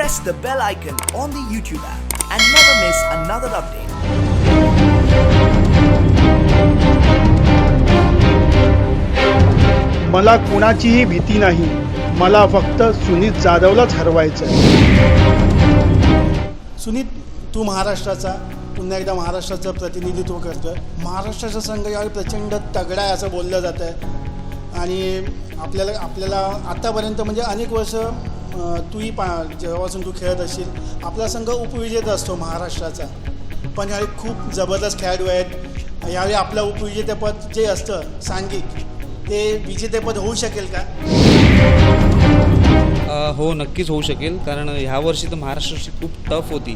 press the bell icon on the YouTube app and never miss another update. मला कुणाचीही भीती नाही. मला फक्त सुनीत जाधवलाच हरवायचं सुनीत तू महाराष्ट्राचा पुन्हा एकदा महाराष्ट्राचं प्रतिनिधित्व करतोय. महाराष्ट्राचा संघ यावेळी प्रचंड तगडा आहे असं बोललं जातं आहे आणि आपल्याला आपल्याला आत्तापर्यंत म्हणजे अनेक वर्ष तूही पा जेव्हापासून तू खेळत असशील आपला संघ उपविजेता असतो महाराष्ट्राचा. पण यावेळी खूप जबरदस्त खेळाडू आहेत. यावेळी आपलं उपविजेतेपद जे असतं सांघिक ते विजेतेपद होऊ शकेल का? हो नक्कीच होऊ शकेल. कारण ह्यावर्षी तर महाराष्ट्राची खूप टफ होती.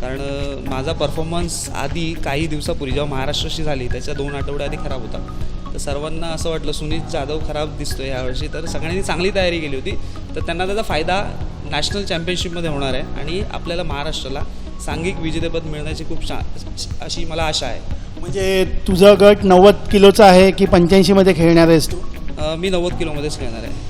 कारण माझा परफॉर्मन्स आधी काही दिवसापूर्वी जेव्हा महाराष्ट्राशी झाली त्याच्या दोन आठवड्या आधी खराब होता. तर सर्वांना असं वाटलं सुनीत जाधव खराब दिसतोय यावर्षी तर सगळ्यांनी चांगली तयारी केली होती. तर त्यांना त्याचा फायदा नॅशनल चॅम्पियनशिपमध्ये होणार आहे आणि आपल्याला महाराष्ट्राला सांघिक विजेतेपद मिळण्याची खूप शा अशी मला आशा आहे. म्हणजे तुझा गट नव्वद किलोचा आहे की पंच्याऐंशीमध्ये खेळणार आहेस तू? मी नव्वद किलोमध्येच खेळणार आहे.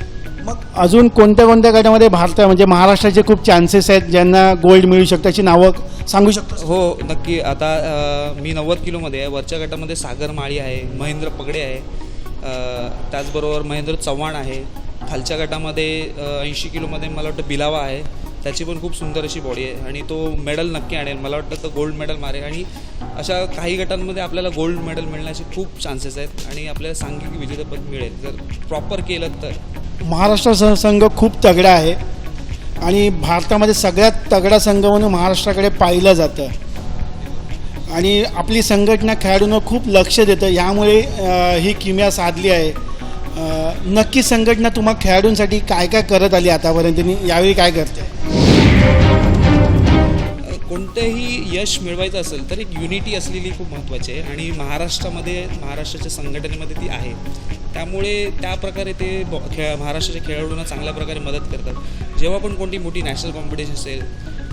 मग अजून कोणत्या कोणत्या गटामध्ये भारत म्हणजे महाराष्ट्राचे खूप चान्सेस आहेत ज्यांना गोल्ड मिळू शकतं अशी नावं सांगू शकतो? हो नक्की. आता अ, मी नव्वद किलोमध्ये आहे. वरच्या गटामध्ये सागर माळी आहे महेंद्र पगडे आहे. अ, त्याचबरोबर महेंद्र चव्हाण आहे. खालच्या गटामध्ये ऐंशी किलोमध्ये मला वाटतं बिलावा आहे. त्याची पण खूप सुंदर अशी बॉडी आहे. आणि तो मेडल नक्की आणेल. मला वाटतं तो गोल्ड मेडल मारेल. आणि अशा काही गटांमध्ये आपल्याला गोल्ड मेडल मिळण्याचे खूप चान्सेस आहेत. आणि आपल्याला सांघिक विजेतेपद मिळेल. जर प्रॉपर केलं तर. महाराष्ट्राचा संघ खूप तगडा आहे. आणि भारतामध्ये सगळ्यात तगडा संघ म्हणून महाराष्ट्राकडे पाहिलं जातं. आणि आपली संघटना खेळाडूंवर खूप लक्ष देतं. यामुळे ही किम्या साधली आहे. नक्की संघटना तुम्हा खेळाडूंसाठी काय काय करत आली आतापर्यंत? यावेळी काय करते? कोणतंही यश मिळवायचं असेल तर एक युनिटी असलेली खूप महत्त्वाची आहे. आणि महाराष्ट्रामध्ये महाराष्ट्राच्या संघटनेमध्ये ती आहे. त्यामुळे त्या प्रकारे ते बॉ खेळ महाराष्ट्राच्या खेळाडूंना चांगल्या प्रकारे मदत करतात. जेव्हा पण कोणती मोठी नॅशनल कॉम्पिटिशन असेल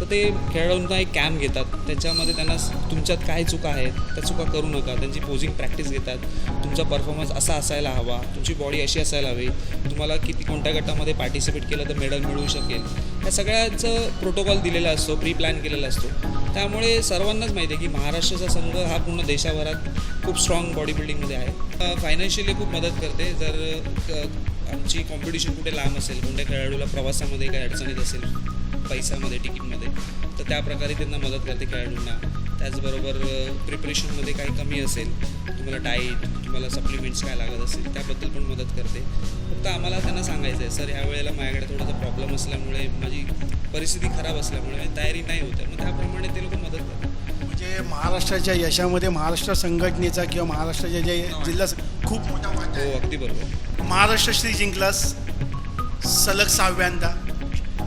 तर ते खेळाडूंना एक कॅम्प घेतात. त्याच्यामध्ये त्यांना तुमच्यात काय चुका आहेत त्या चुका करू नका. त्यांची पोझिंग प्रॅक्टिस घेतात. तुमचा परफॉर्मन्स असा असायला हवा. तुमची बॉडी अशी असायला हवी. तुम्हाला किती कोणत्या गटामध्ये पार्टिसिपेट केलं तर मेडल मिळू शकेल. या सगळ्याचं प्रोटोकॉल दिलेला असतो प्री प्लॅन केलेला असतो. त्यामुळे सर्वांनाच माहिती आहे की महाराष्ट्राचा संघ हा पूर्ण देशाभरात खूप स्ट्रॉंग बॉडी बिल्डिंगमध्ये आहे. फायनान्शियली खूप मदत करते. जर आमची कॉम्पिटिशन कुठे लांब असेल कोणत्या खेळाडूला प्रवासामध्ये काही अडचणीत असेल पैशामध्ये तिकीटमध्ये तर त्या प्रकारे त्यांना मदत करते खेळाडूंना. त्याचबरोबर प्रिपरेशनमध्ये काही कमी असेल तुम्हाला डाईट तुम्हाला सप्लिमेंट्स काय लागत असेल त्याबद्दल पण मदत करते. फक्त आम्हाला त्यांना सांगायचं आहे सर ह्या वेळेला माझ्याकडे थोडासा प्रॉब्लेम असल्यामुळे माझी परिस्थिती खराब असल्यामुळे तयारी नाही होते मग त्याप्रमाणे ते लोक मदत करतात. म्हणजे महाराष्ट्राच्या यशामध्ये महाराष्ट्र संघटनेचा किंवा महाराष्ट्राच्या जे जिल्हा खूप मोठा वाटा आहे हो अगदी बरोबर. महाराष्ट्र श्री जिंकलास. सलग सहाव्यांदा.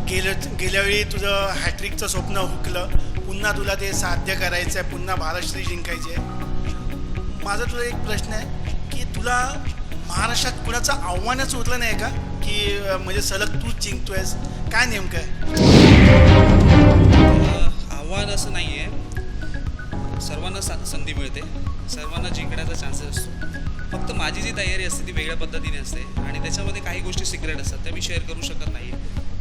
गेल्या गेल्या वेळी तुझं हॅट्रिकचं स्वप्न हुकलं. पुन्हा तुला ते साध्य करायचं आहे पुन्हा महाराष्ट्र जिंकायचे आहे माझा तुला एक प्रश्न आहे की तुला महाराष्ट्रात कुणाचं आव्हानच उरलं नाही का? की म्हणजे सलग तूच जिंकतोयस. काय नेमकं आहे? आव्हान असं नाही आहे सर्वांना सा संधी मिळते. सर्वांना जिंकण्याचा चान्सेस असतो. फक्त माझी जी तयारी असते ती वेगळ्या पद्धतीने असते आणि त्याच्यामध्ये काही गोष्टी सिक्रेट असतात त्या मी शेअर करू शकत नाही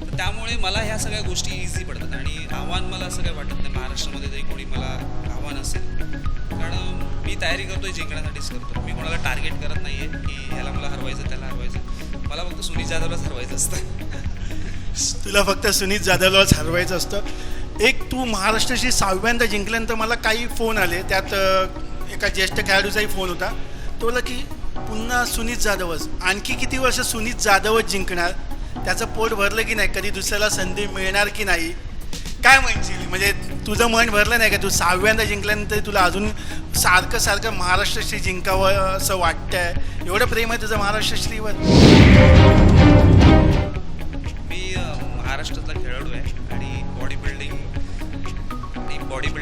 तर त्यामुळे मला ह्या सगळ्या गोष्टी इझी पडतात आणि आव्हान मला असं काही वाटत नाही. महाराष्ट्रामध्ये जरी कोणी मला आव्हान असेल कारण मी तयारी करतोय जिंकण्यासाठीच करतो मी कोणाला टार्गेट करत नाही आहे की ह्याला मला हरवायचं त्याला हरवायचं मला फक्त सुनील जाधवलाच हरवायचं असतं. तुला फक्त सुनीत जाधवलाच हरवायचं असतं. एक तू महाराष्ट्राशी सहाव्यांदा जिंकल्यानंतर मला काही फोन आले. त्यात एका ज्येष्ठ खेळाडूचाही फोन होता. तो की पुन्हा सुनीत जाधवच आणखी किती वर्ष सुनीत जाधवच जिंकणार? त्याचं पोट भरलं की नाही? कधी दुसऱ्याला संधी मिळणार की नाही? काय म्हणशील म्हणजे तुझं मन भरलं नाही का? तू सहाव्यांदा जिंकल्यानंतर तुला अजून सारखं सारखं महाराष्ट्रश्री जिंकावं असं वाटतंय. एवढं प्रेम आहे तुझं महाराष्ट्रश्रीवर मी महाराष्ट्रातला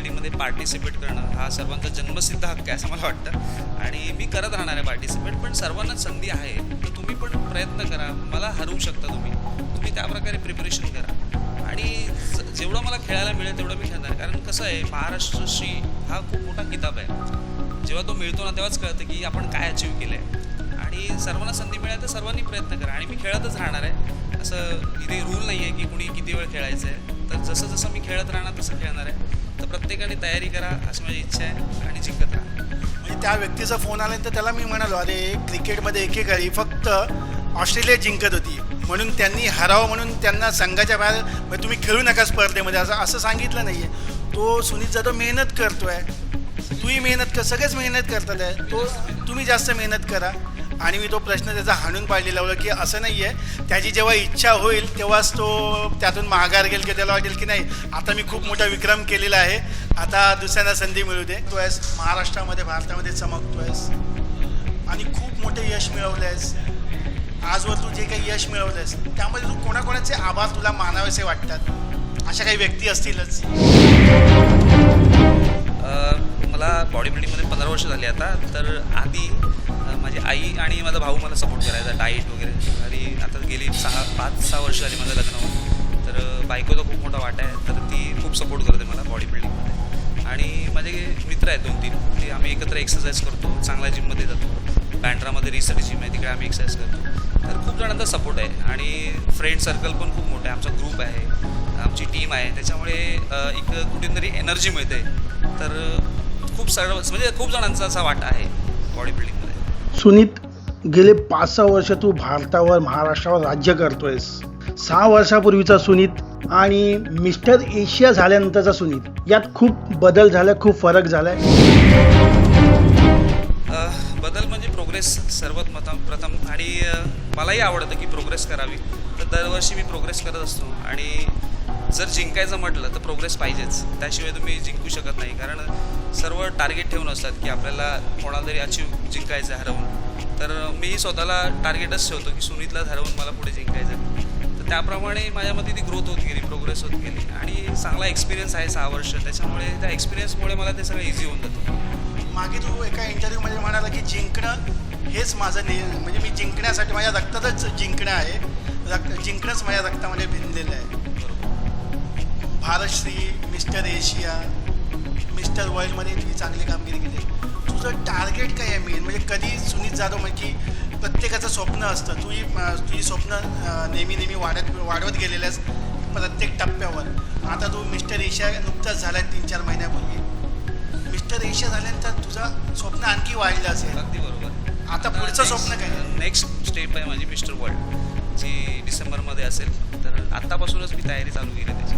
बिल्डिंगमध्ये पार्टिसिपेट करणं हा सर्वांचा जन्मसिद्ध हक्क आहे असं मला वाटतं. आणि मी करत राहणार आहे पार्टिसिपेट पण सर्वांना संधी आहे. तर तुम्ही पण प्रयत्न करा. मला हरवू शकता तुम्ही. तुम्ही त्या प्रकारे प्रिपरेशन करा. आणि जेवढं मला खेळायला मिळेल तेवढं मी खेळणार. कारण कसं आहे महाराष्ट्राशी हा खूप मोठा किताब आहे. जेव्हा तो मिळतो ना तेव्हाच कळतं की आपण काय अचीव केलं आहे आणि सर्वांना संधी मिळाली तर सर्वांनी प्रयत्न करा. आणि मी खेळतच राहणार आहे. असं इथे रूल नाही आहे की कुणी किती वेळ खेळायचं आहे तर जसं जसं मी खेळत राहणार तसं खेळणार आहे. प्रत्येकाने तयारी करा अशी माझी इच्छा आहे आणि जिंकत राहा. म्हणजे त्या व्यक्तीचा फोन आल्यानंतर त्याला मी म्हणालो अरे क्रिकेटमध्ये एकेकाळी फक्त ऑस्ट्रेलिया जिंकत होती. म्हणून त्यांनी हरावं म्हणून त्यांना संघाच्या बाहेर म्हणजे तुम्ही खेळू नका स्पर्धेमध्ये असं असं सांगितलं नाही आहे तो सुनील जाधव मेहनत करतो आहे तूही मेहनत कर सगळेच मेहनत करतात आहे. तो तुम्ही जास्त मेहनत करा. आणि मी तो प्रश्न त्याचा हाणून पाहिलेला होता की असं नाही आहे त्याची जेव्हा इच्छा होईल तेव्हाच तो त्यातून माघार गेल की त्याला वाटेल की नाही. आता मी खूप मोठा विक्रम केलेला आहे. आता दुसऱ्यांना संधी मिळू दे. तो आहेस महाराष्ट्रामध्ये भारतामध्ये चमकतो आहेस आणि खूप मोठे यश मिळवलं आहेस. आजवर तू जे काही यश मिळवलं आहेस त्यामध्ये तू कोणाकोणाचे आभार तुला मानावेसे वाटतात? अशा काही व्यक्ती असतीलच. मला बॉडी बिल्डिंगमध्ये पंधरा वर्ष झाली आता तर आधी माझी आई आणि माझा भाऊ मला सपोर्ट करायचा डाईट वगैरे. आणि आता गेली सहा पाच सहा वर्ष झाली माझं लग्न होऊन. तर बायकोचा खूप मोठा वाटा आहे. तर ती खूप सपोर्ट करते मला बॉडी बिल्डिंगमध्ये आणि माझे मित्र आहेत दोन तीन ते आम्ही एकत्र एक्सरसाइज करतो चांगल्या जिममध्ये जातो. बँड्रामध्ये रिसर्च जिम आहे तिकडे आम्ही एक्सरसाइज करतो. तर खूप जणांचा सपोर्ट आहे. आणि फ्रेंड सर्कल पण खूप मोठं आहे. आमचा ग्रुप आहे आमची टीम आहे. त्याच्यामुळे एक कुठून तरी एनर्जी मिळते. तर खूप सर्व म्हणजे खूप जणांचा असा वाटा आहे बॉडी बिल्डिंगमध्ये सुनीत गेले पाच सहा वर्ष तू भारतावर महाराष्ट्रावर राज्य करतोयस. सहा वर्षापूर्वीचा सुनीत आणि मिस्टर एशिया झाल्यानंतरचा सुनीत. यात खूप बदल झाला खूप फरक झालाय. बदल म्हणजे प्रोग्रेस सर्वात मता प्रथम. आणि मलाही आवडतं की प्रोग्रेस करावी. तर दरवर्षी मी प्रोग्रेस करत असतो. आणि जर जिंकायचं म्हटलं तर प्रोग्रेस पाहिजेच. त्याशिवाय तुम्ही जिंकू शकत नाही. कारण सर्व टार्गेट ठेवून असतात की आपल्याला कोणाला तरी अचीव जिंकायचं आहे हरवून. तर मीही स्वतःला टार्गेटच ठेवतो की सुनीतला हरवून मला पुढे जिंकायचं तर त्याप्रमाणे माझ्यामध्ये ती ग्रोथ होत गेली प्रोग्रेस होत गेली. आणि चांगला एक्सपिरियन्स आहे सहा वर्ष. त्याच्यामुळे त्या एक्सपिरियन्समुळे मला ते सगळं इझी होऊन जातं. मागे तू एका इंटरव्ह्यूमध्ये म्हणाला की जिंकणं हेच माझं ने म्हणजे मी जिंकण्यासाठी माझ्या रक्तातच जिंकणं आहे. रक्त जिंकणंच माझ्या रक्तामध्ये भिनलेलं आहे. भारतश्री मिस्टर एशिया मिस्टर वर्ल्डमध्ये तुम्ही चांगली कामगिरी केली. तुझं टार्गेट काय आहे मेन म्हणजे कधी सुनीत जाधव म्हणजे की प्रत्येकाचं स्वप्न असतं. तुही अं, तुझी स्वप्न नेहमी नेहमी वाढत वाढवत गेलेलं आहेस प्रत्येक टप्प्यावर. आता तू मिस्टर एशिया नुकताच झाला तीन चार महिन्यापूर्वी. मिस्टर एशिया झाल्यानंतर तुझं स्वप्न आणखी वाढलं असेल. अगदी बरोबर. आता पुढचं स्वप्न काय? नेक्स्ट स्टेप आहे माझी मिस्टर वर्ल्ड जी डिसेंबरमध्ये असेल. तर आत्तापासूनच मी तयारी चालू केली त्याची.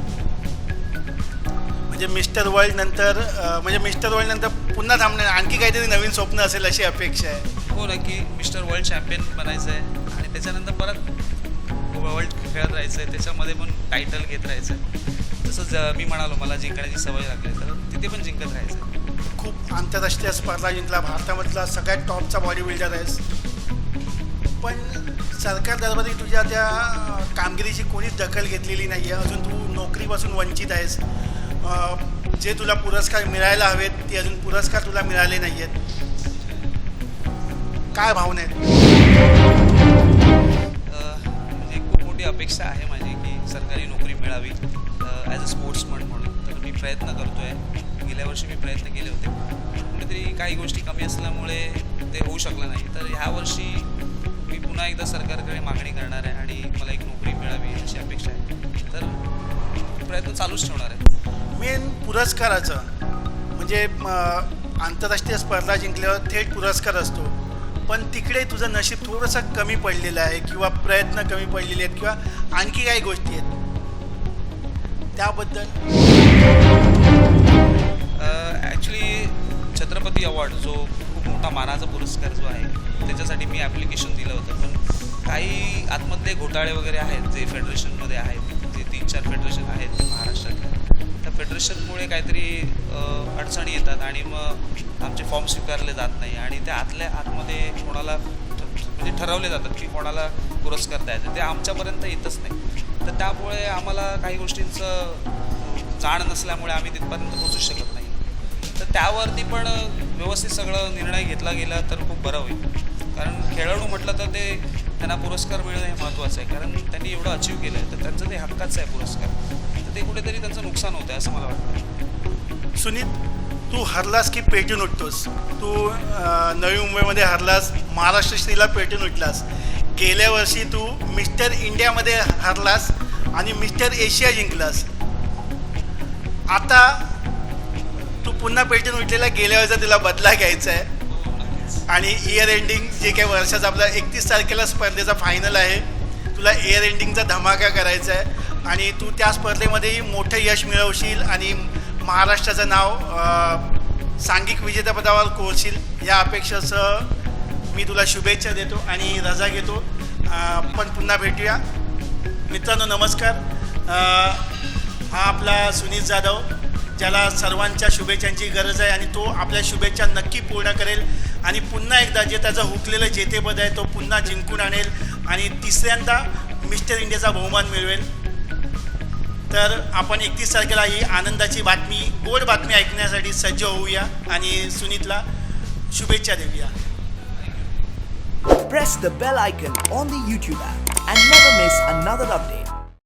म्हणजे मिस्टर वर्ल्ड नंतर म्हणजे मिस्टर वर्ल्ड नंतर पुन्हा थांबणार. आणखी काहीतरी नवीन स्वप्न असेल अशी अपेक्षा आहे. हो नक्की. मिस्टर वर्ल्ड चॅम्पियन बनायचं आहे आणि त्याच्यानंतर परत वर्ल्ड खेळत राहायचं आहे त्याच्यामध्ये पण टायटल घेत राहायचं आहे तसंच मी म्हणालो मला जिंकण्याची सवय लागली तर तिथे पण जिंकत राहायचं खूप आंतरराष्ट्रीय स्पर्धा जिंकला. भारतामधला सगळ्यात टॉपचा बॉडी बिल्डर आहेस. पण सरकार दरबारी तुझ्या त्या कामगिरीची कोणीच दखल घेतलेली नाही आहे अजून तू नोकरीपासून वंचित आहेस. जे तुला पुरस्कार मिळायला हवेत ते अजून पुरस्कार तुला मिळाले नाही आहेत काय भावना आहेत? म्हणजे खूप मोठी अपेक्षा आहे माझी की सरकारी नोकरी मिळावी ॲज अ स्पोर्ट्समन म्हणून. तर मी प्रयत्न करतो आहे गेल्या वर्षी मी प्रयत्न केले होते. कुठेतरी काही गोष्टी कमी असल्यामुळे ते होऊ शकलं नाही. तर ह्या वर्षी मी पुन्हा एकदा सरकारकडे मागणी करणार आहे आणि मला एक नोकरी मिळावी अशी अपेक्षा आहे. तर प्रयत्न चालूच ठेवणार आहे. मेन पुरस्काराचं. म्हणजे आंतरराष्ट्रीय स्पर्धा जिंकल्यावर थेट पुरस्कार असतो. पण तिकडे तुझं नशीब थोडंसं कमी पडलेलं आहे किंवा प्रयत्न कमी पडलेले आहेत किंवा आणखी काही गोष्टी आहेत. त्याबद्दल ॲक्च्युली छत्रपती अवॉर्ड जो खूप मोठा मानाचा पुरस्कार जो आहे त्याच्यासाठी मी ॲप्लिकेशन दिलं होतं. पण काही आतमधले घोटाळे वगैरे आहेत जे फेडरेशनमध्ये आहेत जे तीन चार फेडरेशन आहेत महाराष्ट्रात प्रेशरमुळे काहीतरी अडचणी येतात आणि मग आमचे फॉर्म स्वीकारले जात नाही आणि त्या आतल्या आतमध्ये कोणाला म्हणजे ठरवले जातात की कोणाला पुरस्कार द्यायचा ते आमच्यापर्यंत येतच नाही. तर त्यामुळे आम्हाला काही गोष्टींचं जाण नसल्यामुळे आम्ही तिथपर्यंत पोचू शकत नाही. तर त्यावरती पण व्यवस्थित सगळं निर्णय घेतला गेला तर खूप बरं होईल. कारण खेळाडू म्हटलं तर ते त्यांना पुरस्कार मिळणं हे महत्त्वाचं आहे. कारण त्यांनी एवढं अचीव केलं आहे तर त्यांचं ते हक्काचं आहे पुरस्कार. ते कुठेतरी त्यांचं नुकसान होतं आहे असं मला वाटतं. सुनीत तू हरलास की पेटून उठतोस? तू नवी मुंबईमध्ये हरलास महाराष्ट्र श्रीला पेटून उठलास. गेल्या वर्षी तू मिस्टर इंडियामध्ये हरलास आणि मिस्टर एशिया जिंकलास. आता तू पुन्हा पेटून उठलेला गेल्या वेळेचा तुला बदला घ्यायचा आहे. आणि इयर एंडिंग जे काही वर्षाचा आपला एकतीस तारखेला स्पर्धेचा फायनल आहे तुला इयर एंडिंगचा धमाका करायचा आहे. आणि तू त्या स्पर्धेमध्येही मोठं यश मिळवशील आणि महाराष्ट्राचं नाव सांघिक विजेतेपदावर कोरशील. या अपेक्षेसह मी तुला शुभेच्छा देतो आणि रजा घेतो. पण पुन्हा भेटूया. मित्रांनो नमस्कार. हा आपला सुनील जाधव ज्याला सर्वांच्या शुभेच्छांची गरज आहे आणि तो आपल्या शुभेच्छा नक्की पूर्ण करेल. आणि पुन्हा एकदा जे त्याचं हुकलेलं जेतेपद आहे तो पुन्हा जिंकून आणेल. आणि तिसऱ्यांदा मिस्टर इंडियाचा बहुमान मिळवेल. तर आपण एकतीस तारखेला ही आनंदाची बातमी गोड बातमी ऐकण्यासाठी सज्ज होऊया आणि सुनीतला शुभेच्छा देऊया Press the bell icon on the YouTube app and never miss another update.